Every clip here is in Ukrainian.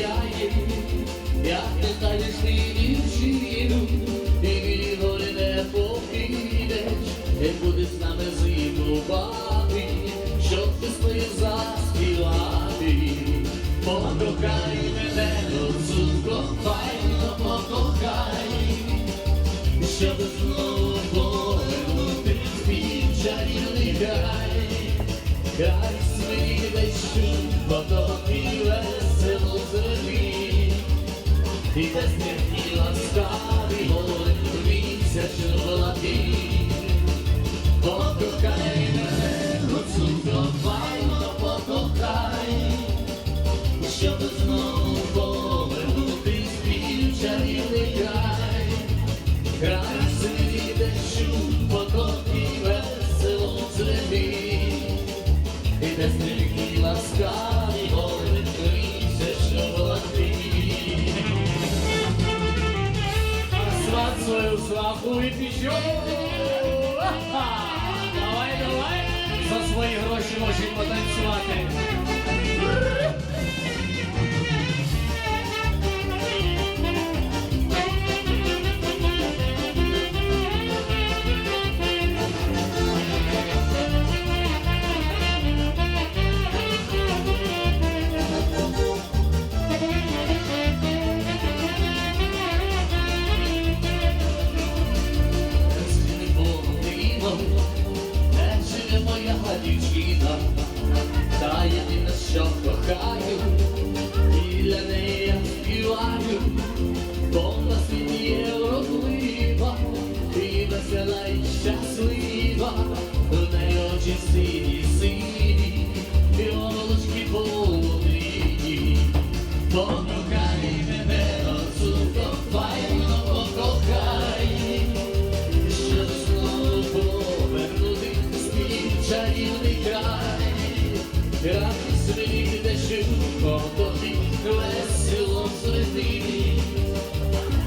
сіяє, як ти станеш ти дівчину, і мені горі не покинеш, як буде з нами зимувати, щоб ти свої заспівати. Покохай мене, оцунко, файно покохай, щоб знову повернути свій чарівний край. Край свій дощу, потоки і безмірні ласкаві гори місяць золоті. Покохай мене, покохай, щоб знову сваху і. Давай, давай. За свої гроші можуть потанцювати. Потоки весело злетить,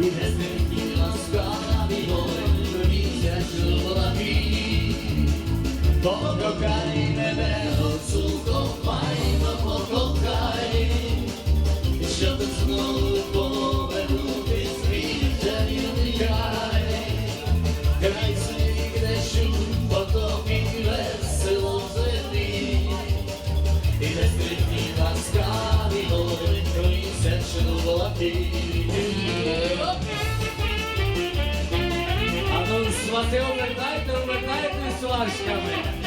і не зникні ласкаві гори місяць золотий. Покохай свати, обертайте, обертайте з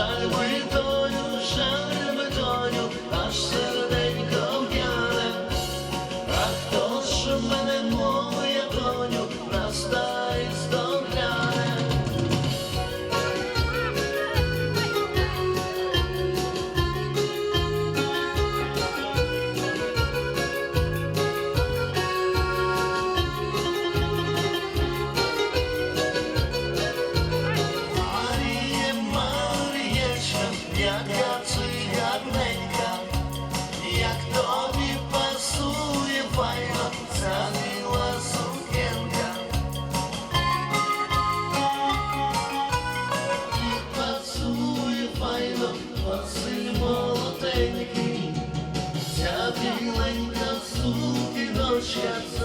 I will. Василь молоденький, ця біленька цей.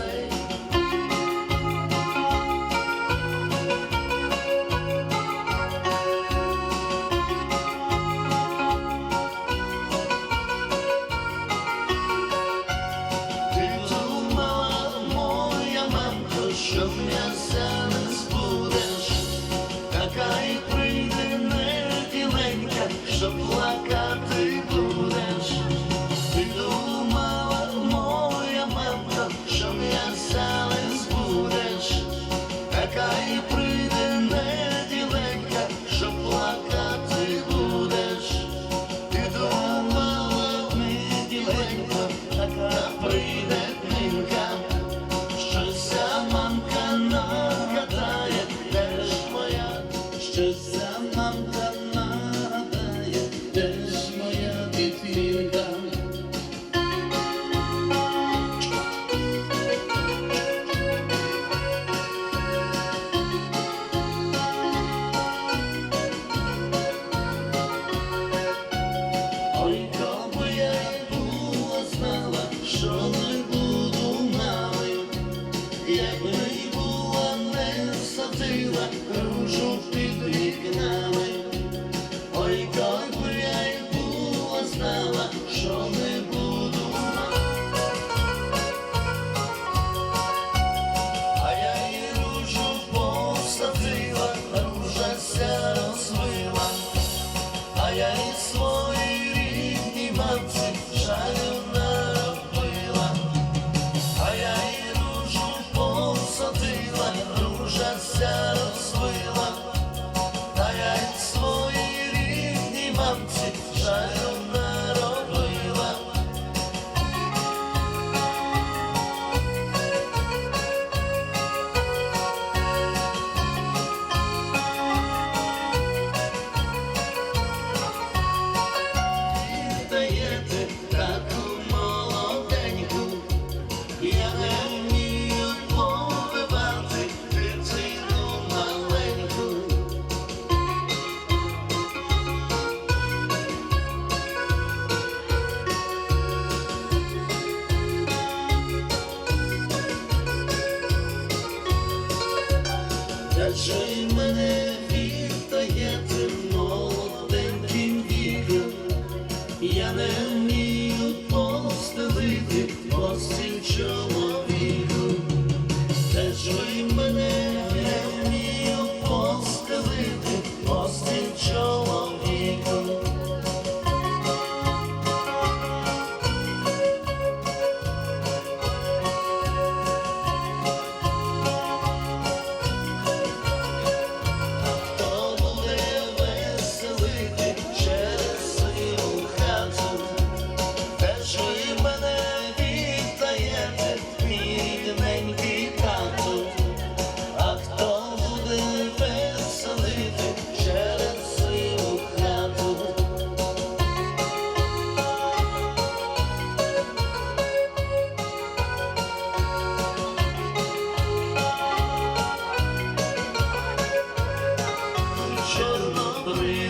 glory.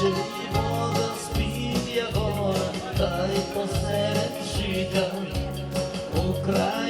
Жить молод спів його, та й посеред жита Україна.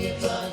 Посеред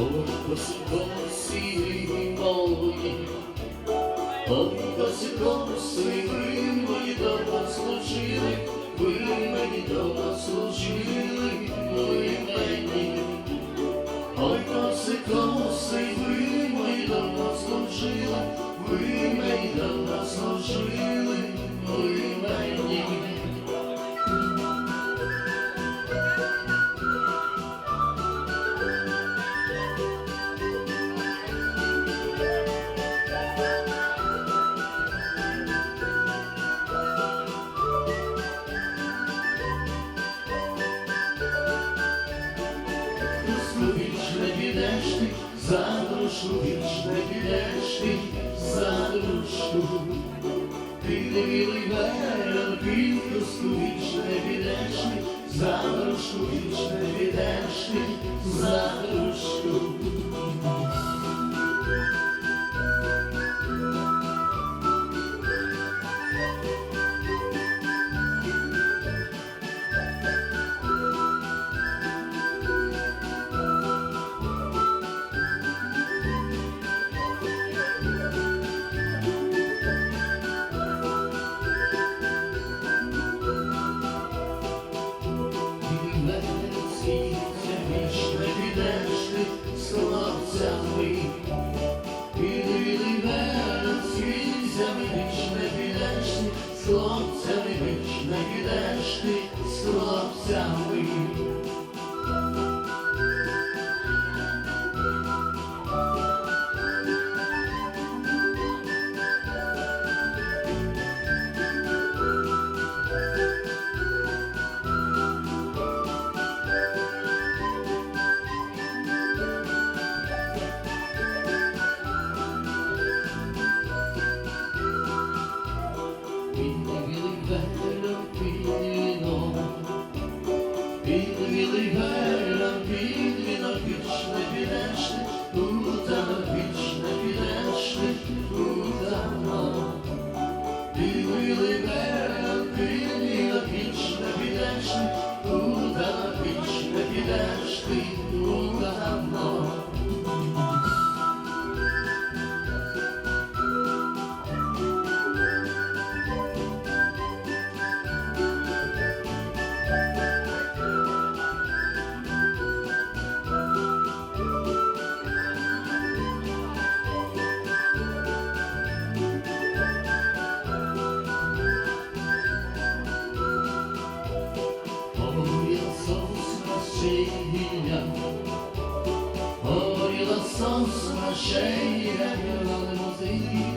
Ой, коси, коси ви мої добро служили, мені добро служили, коси, коси ви мої добро служили, мені добро служили, ви за не підеш ти, за дружку. Ти не білий верен, під дружку вічне підеш ти, за дружку вічне підеш ти, за дружку. Підвілий верен під віном, вічне підеш ти, Som sina tjejer överallt i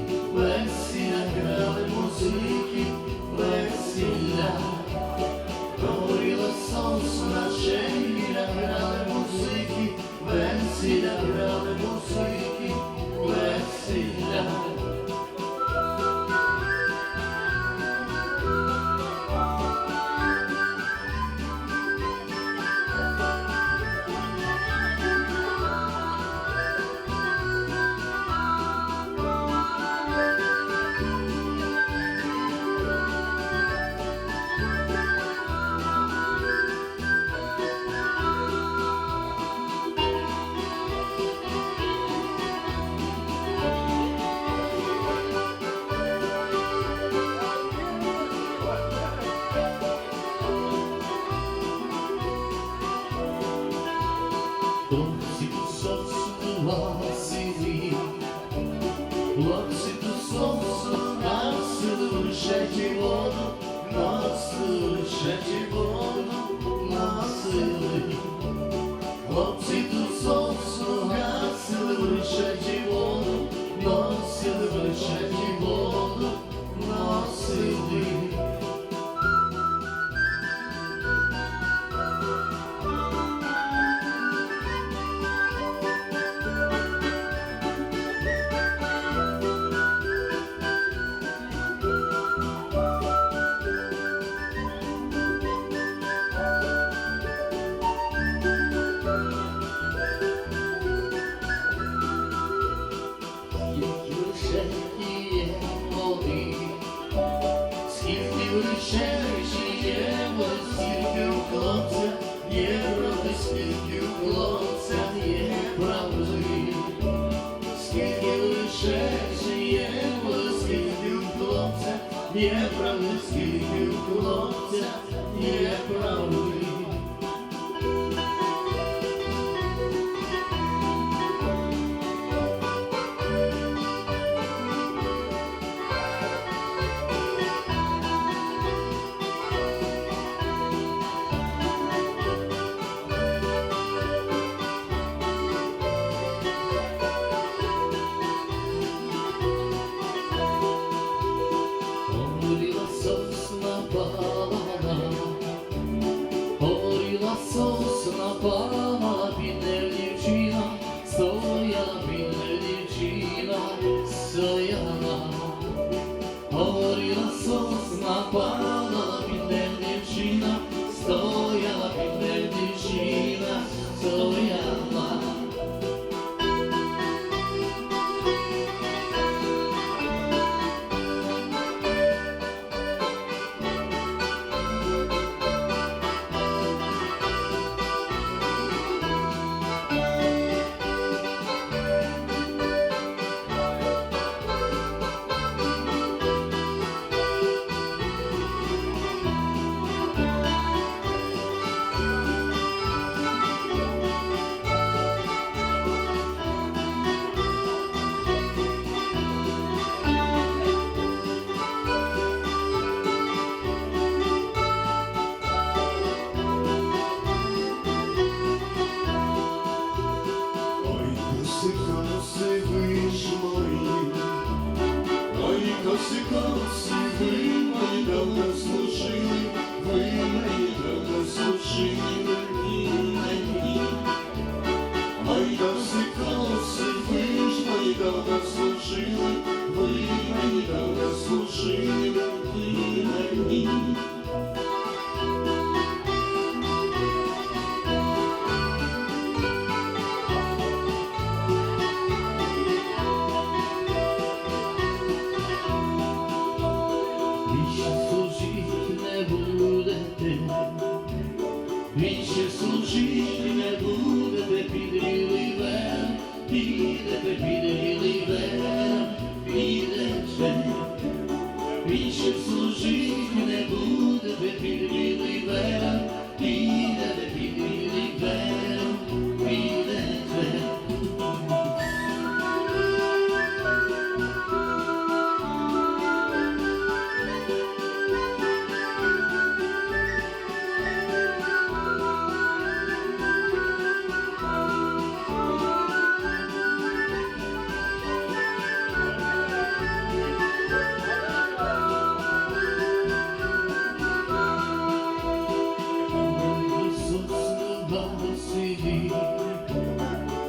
Він ще служити не будете, підвіли вен, підете, піде.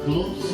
close